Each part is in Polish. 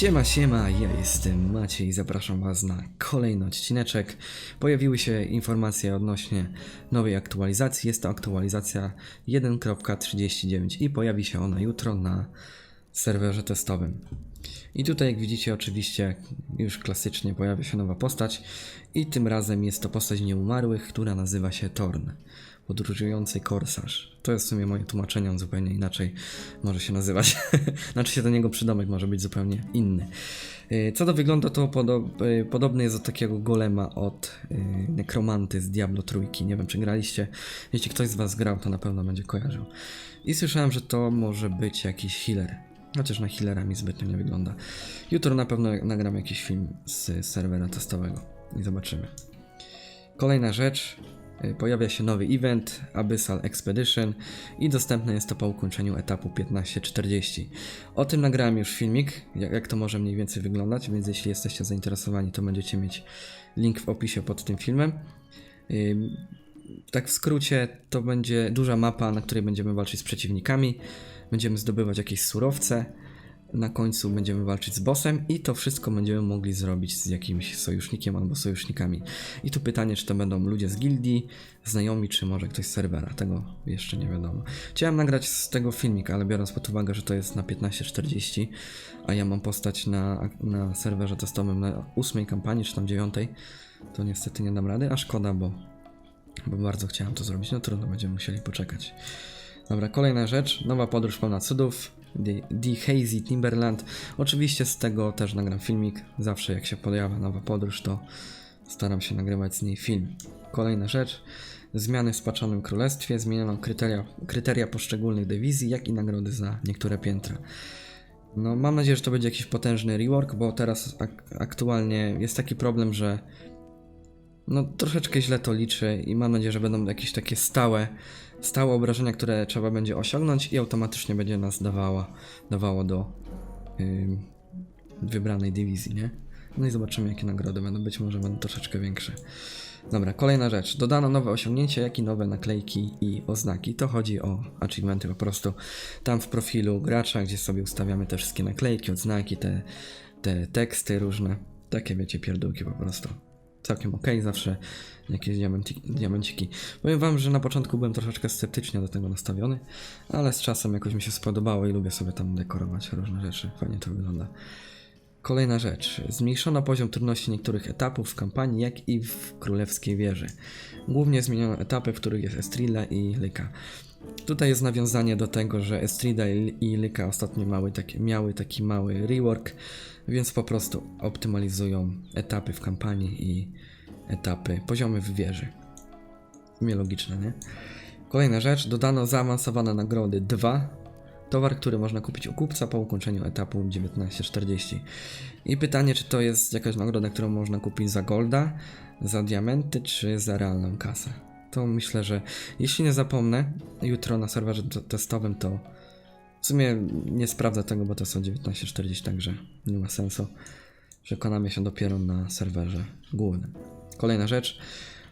Siema, siema, ja jestem Maciej i zapraszam Was na kolejny odcineczek. Pojawiły się informacje odnośnie nowej aktualizacji. Jest to aktualizacja 1.39 i pojawi się ona jutro na serwerze testowym. I tutaj, jak widzicie, oczywiście już klasycznie pojawia się nowa postać i tym razem jest to postać nieumarłych, która nazywa się Torn. Podróżujący korsarz. To jest w sumie moje tłumaczenie, on zupełnie inaczej może się nazywać. znaczy się do niego przydomek może być zupełnie inny. Yy, Co do wyglądu, to yy, podobny jest do takiego golema od yy, nekromanty z Diablo Trójki. Nie wiem, czy graliście. Jeśli ktoś z Was grał, to na pewno będzie kojarzył. I słyszałem, że to może być jakiś healer. Chociaż na healera mi zbytnio nie wygląda. Jutro na pewno nagram jakiś film z serwera testowego i zobaczymy. Kolejna rzecz. y, Pojawia się nowy event Abyssal Expedition i dostępne jest to po ukończeniu etapu 1540. O tym nagrałem już filmik, jak to może mniej więcej wyglądać, więc jeśli jesteście zainteresowani, to będziecie mieć link w opisie pod tym filmem. Tak w skrócie, to będzie duża mapa, na której będziemy walczyć z przeciwnikami, będziemy zdobywać jakieś surowce, na końcu będziemy walczyć z bossem i to wszystko będziemy mogli zrobić z jakimś sojusznikiem albo sojusznikami. I tu pytanie, czy to będą ludzie z gildii, znajomi, czy może ktoś z serwera, tego jeszcze nie wiadomo. Chciałem nagrać z tego filmik, ale biorąc pod uwagę, że to jest na 15.40, a ja mam postać na, na serwerze testowym na ósmej kampanii, czy tam dziewiątej, to niestety nie dam rady, a szkoda, bo bo bardzo chciałem to zrobić. No trudno, będziemy musieli poczekać. Dobra, kolejna rzecz. Nowa podróż pełna cudów. The, The Hazy Timberland. Oczywiście z tego też nagram filmik. Zawsze jak się pojawia nowa podróż, to staram się nagrywać z niej film. Kolejna rzecz. Zmiany w Spaczonym Królestwie. Zmieniono kryteria, kryteria poszczególnych dywizji, jak i nagrody za niektóre piętra. No, mam nadzieję, że to będzie jakiś potężny rework, bo teraz ak- aktualnie jest taki problem, że no troszeczkę źle to liczy i mam nadzieję, że będą jakieś takie stałe, stałe obrażenia, które trzeba będzie osiągnąć i automatycznie będzie nas dawała, dawało do ym, wybranej dywizji, nie? No i zobaczymy jakie nagrody będą, być może będą troszeczkę większe. Dobra, kolejna rzecz. Dodano nowe osiągnięcia, jak i nowe naklejki i oznaki. To chodzi o achievementy po prostu. Tam w profilu gracza, gdzie sobie ustawiamy te wszystkie naklejki, odznaki, te, te teksty różne. Takie wiecie, pierdółki po prostu całkiem ok, zawsze jakieś diamenci, diamenciki. Powiem wam, że na początku byłem troszeczkę sceptycznie do tego nastawiony, ale z czasem jakoś mi się spodobało i lubię sobie tam dekorować różne rzeczy. Fajnie to wygląda. Kolejna rzecz. Zmniejszono poziom trudności niektórych etapów w kampanii, jak i w Królewskiej Wieży. Głównie zmieniono etapy, w których jest Estrilla i Lyka. Tutaj jest nawiązanie do tego, że Estrida i Lyka ostatnio miały taki, miały taki mały rework, więc po prostu optymalizują etapy w kampanii i etapy, poziomy w wieży. Mnie logiczne, nie? Kolejna rzecz, dodano zaawansowane nagrody 2. Towar, który można kupić u kupca po ukończeniu etapu 1940. I pytanie, czy to jest jakaś nagroda, którą można kupić za golda, za diamenty, czy za realną kasę. To myślę, że jeśli nie zapomnę, jutro na serwerze testowym to w sumie nie sprawdzę tego, bo to są 19.40, także nie ma sensu. Przekonamy się dopiero na serwerze głównym. Kolejna rzecz.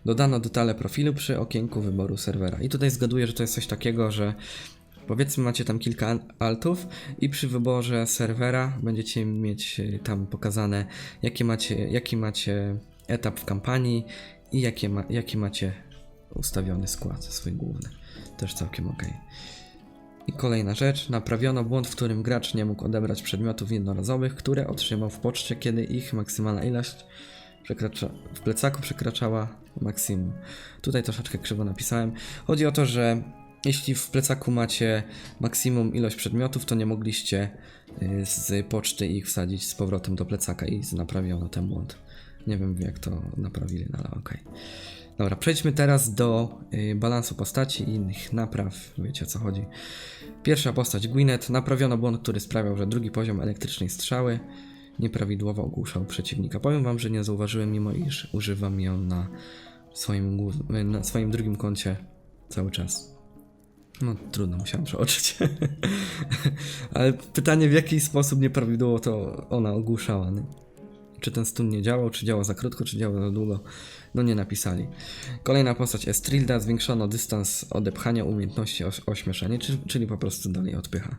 Dodano detale profilu przy okienku wyboru serwera. I tutaj zgaduję, że to jest coś takiego, że powiedzmy macie tam kilka al- altów i przy wyborze serwera będziecie mieć y, tam pokazane jaki macie, jaki macie etap w kampanii i jakie ma, jaki macie ustawiony skład swój główny. Też całkiem ok. I kolejna rzecz, naprawiono błąd, w którym gracz nie mógł odebrać przedmiotów jednorazowych, które otrzymał w poczcie, kiedy ich maksymalna ilość przekracza, w plecaku przekraczała maksimum. Tutaj troszeczkę krzywo napisałem. Chodzi o to, że jeśli w plecaku macie maksimum ilość przedmiotów, to nie mogliście y, z poczty ich wsadzić z powrotem do plecaka i naprawiono ten błąd. Nie wiem jak to naprawili, no ale okej. Dobra, przejdźmy teraz do y, balansu postaci i innych napraw. Wiecie o co chodzi. Pierwsza postać Gwyneth. Naprawiono błąd, który sprawiał, że drugi poziom elektrycznej strzały nieprawidłowo ogłuszał przeciwnika. Powiem wam, że nie zauważyłem, mimo iż używam ją na swoim, y, na swoim drugim koncie cały czas. No trudno, musiałem przeoczyć. Ale pytanie, w jaki sposób nieprawidłowo to ona ogłuszała. Nie? Czy ten stun nie działał, czy działał za krótko, czy działał za długo? No nie napisali. Kolejna postać Estrilda. Zwiększono dystans odepchania umiejętności czy- czyli po prostu dalej odpycha.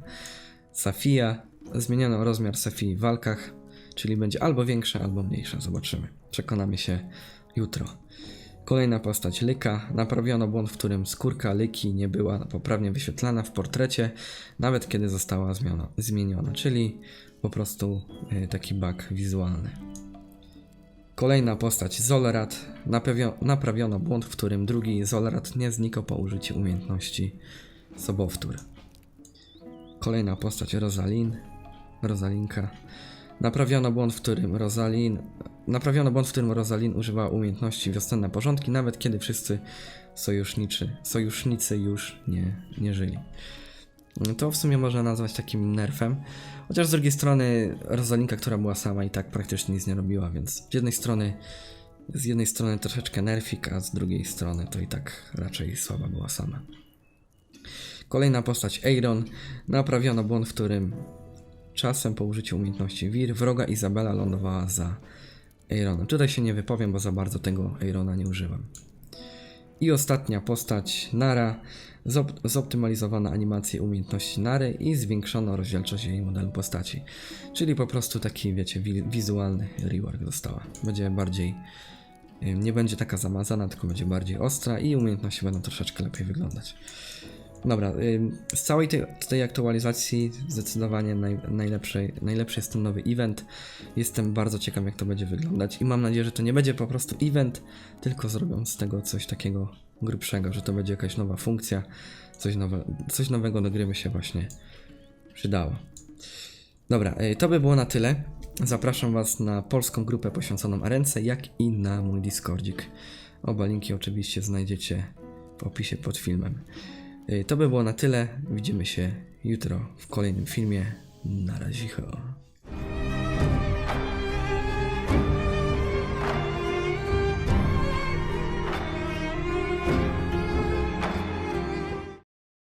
Safia. Zmieniono rozmiar Safii w walkach. czyli będzie albo większa, albo mniejsza. Zobaczymy. Przekonamy się jutro. Kolejna postać Lyka. Naprawiono błąd, w którym skórka Lyki nie była poprawnie wyświetlana w portrecie, nawet kiedy została zmiana, zmieniona, czyli po prostu y, taki bug wizualny. Kolejna postać Zolrat. Naprawio, naprawiono błąd, w którym drugi Zolrat nie znikał po użyciu umiejętności Sobowtór. Kolejna postać Rosalin. Rosalinka. Naprawiono błąd, w którym Rosalin. Naprawiono błąd, w którym Rosalin używała umiejętności wiosenne porządki, nawet kiedy wszyscy sojusznicy już nie, nie żyli. To w sumie można nazwać takim nerfem. Chociaż z drugiej strony Rosalinka, która była sama i tak praktycznie nic nie robiła, więc z jednej strony z jednej strony troszeczkę nerfik, a z drugiej strony to i tak raczej słaba była sama. Kolejna postać Eiron. Naprawiono błąd, w którym czasem po użyciu umiejętności Wir wroga Izabela lądowała za Eironem. Tutaj się nie wypowiem, bo za bardzo tego Eirona nie używam. I ostatnia postać Nara. Zop- zoptymalizowano animację umiejętności Nary i zwiększono rozdzielczość jej modelu postaci. Czyli po prostu taki, wiecie, wi- wizualny rework dostała. Będzie bardziej. Nie będzie taka zamazana, tylko będzie bardziej ostra i umiejętności będą troszeczkę lepiej wyglądać. Dobra, z całej tej, tej aktualizacji zdecydowanie naj, najlepszy, najlepszy jest ten nowy event. Jestem bardzo ciekaw, jak to będzie wyglądać i mam nadzieję, że to nie będzie po prostu event, tylko zrobią z tego coś takiego grubszego, że to będzie jakaś nowa funkcja, coś, nowe, coś nowego do gry by się właśnie przydało. Dobra, y, to by było na tyle. Zapraszam Was na polską grupę poświęconą Arence, jak i na mój Discordzik. Oba linki oczywiście znajdziecie w opisie pod filmem. Y, To by było na tyle. Widzimy się jutro w kolejnym filmie. Na razie.